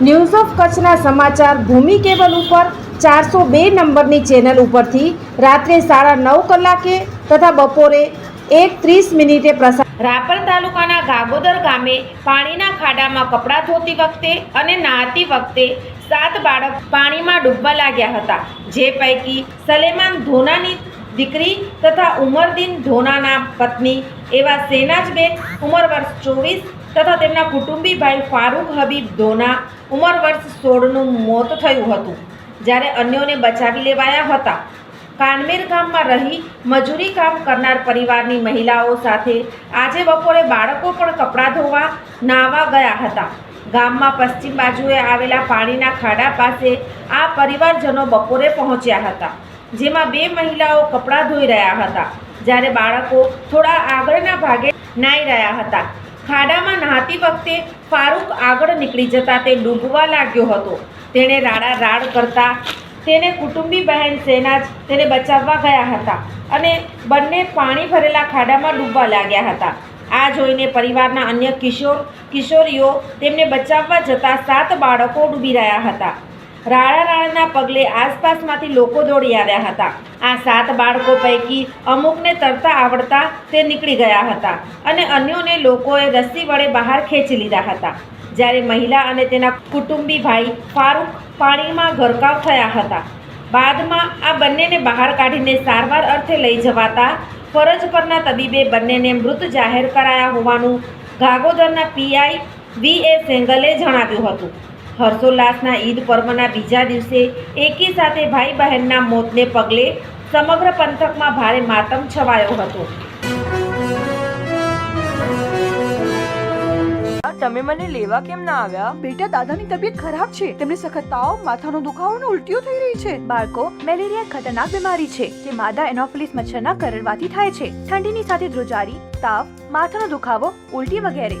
news of કચ્છના સમાચાર ભૂમિ cable ઉપર ચારસો બે નંબરની ચેનલ ઉપરથી રાત્રે સાડા નવ કલાકે તથા બપોરે એક ત્રીસ મિનિટે પ્રસાર રાપર તાલુકાના ગાગોદર ગામે પાણીના ખાડામાં કપડાં ધોતી વખતે અને નહાતી વખતે સાત બાળક પાણીમાં ડૂબવા લાગ્યા હતા. જે પૈકી સલેમાન ધોનાની દીકરી તથા ઉમરદીન ધોનાના પત્ની એવા સેનાજબેન, ઉંમર વર્ષ ચોવીસ તથા તેમના કુટુંબી ભાઈ ફારૂક હબીબ ધોના, ઉંમર વર્ષ સોળનું મોત થયું હતું. જ્યારે અન્યોને બચાવી લેવાયા હતા. કાનમેર ગામમાં રહી મજૂરી કામ કરનાર પરિવારની મહિલાઓ સાથે આજે બપોરે બાળકો પણ કપડાં ધોવા નાહવા ગયા હતા. ગામમાં પશ્ચિમ બાજુએ આવેલા પાણીના ખાડા પાસે આ પરિવારજનો બપોરે પહોંચ્યા હતા, જેમાં બે મહિલાઓ કપડાં ધોઈ રહ્યા હતા. જ્યારે બાળકો થોડા આગળના ભાગે નાઈ રહ્યા હતા. ખાડામાં નહાતી વખતે ફારૂક આગળ નીકળી જતા તે ડૂબવા લાગ્યો હતો. તેણે રાડા રાડ કરતા તેને કુટુંબી બહેન સેનાજ તેને બચાવવા ગયા હતા અને બંને પાણી ભરેલા ખાડામાં ડૂબવા લાગ્યા હતા. આ જોઈને પરિવારના અન્ય કિશોર, કિશોરીઓ તેમને બચાવવા જતા સાત બાળકો ડૂબી રહ્યા હતા. રાડા રાળાના પગલે આસપાસમાંથી લોકો દોડી આવ્યા હતા. આ સાત બાળકો પૈકી અમુકને તરતા આવડતા તે નીકળી ગયા હતા અને અન્યોને લોકોએ રસ્સી વડે બહાર ખેંચી લીધા હતા. જ્યારે મહિલા અને તેના કુટુંબી ભાઈ ફારૂક પાણીમાં ગરકાવ થયા હતા. બાદમાં આ બંનેને બહાર કાઢીને સારવાર અર્થે લઈ જવાતા ફરજ પરના તબીબે બંનેને મૃત જાહેર કરાયા હોવાનું ગાગોદરના પીઆઈ વી એ સેંગલે જણાવ્યું હતું. હર્ષોલ્લાસના ઈદ પર્વના બીજા દિવસે એકી સાથે ભાઈ બહેનના મોતને પગલે સમગ્ર પંથકમાં ભારે માતમ છવાયો હતો. તમે મને લેવા કેમ ના આવ્યા? બેટા દાદાની તબિયત ખરાબ છે. તેમને સખત તાવ માથાનો દુખાવો અને ઉલટીઓ થઈ રહી છે. બાળકો મેલેરિયા ખતરનાક બીમારી છે જે માદા એનોફિલિસ મચ્છરના કરડવાથી થાય છે. ઠંડીની સાથે ધ્રુજારી તાવ માથાનો દુખાવો ઉલટી વગેરે.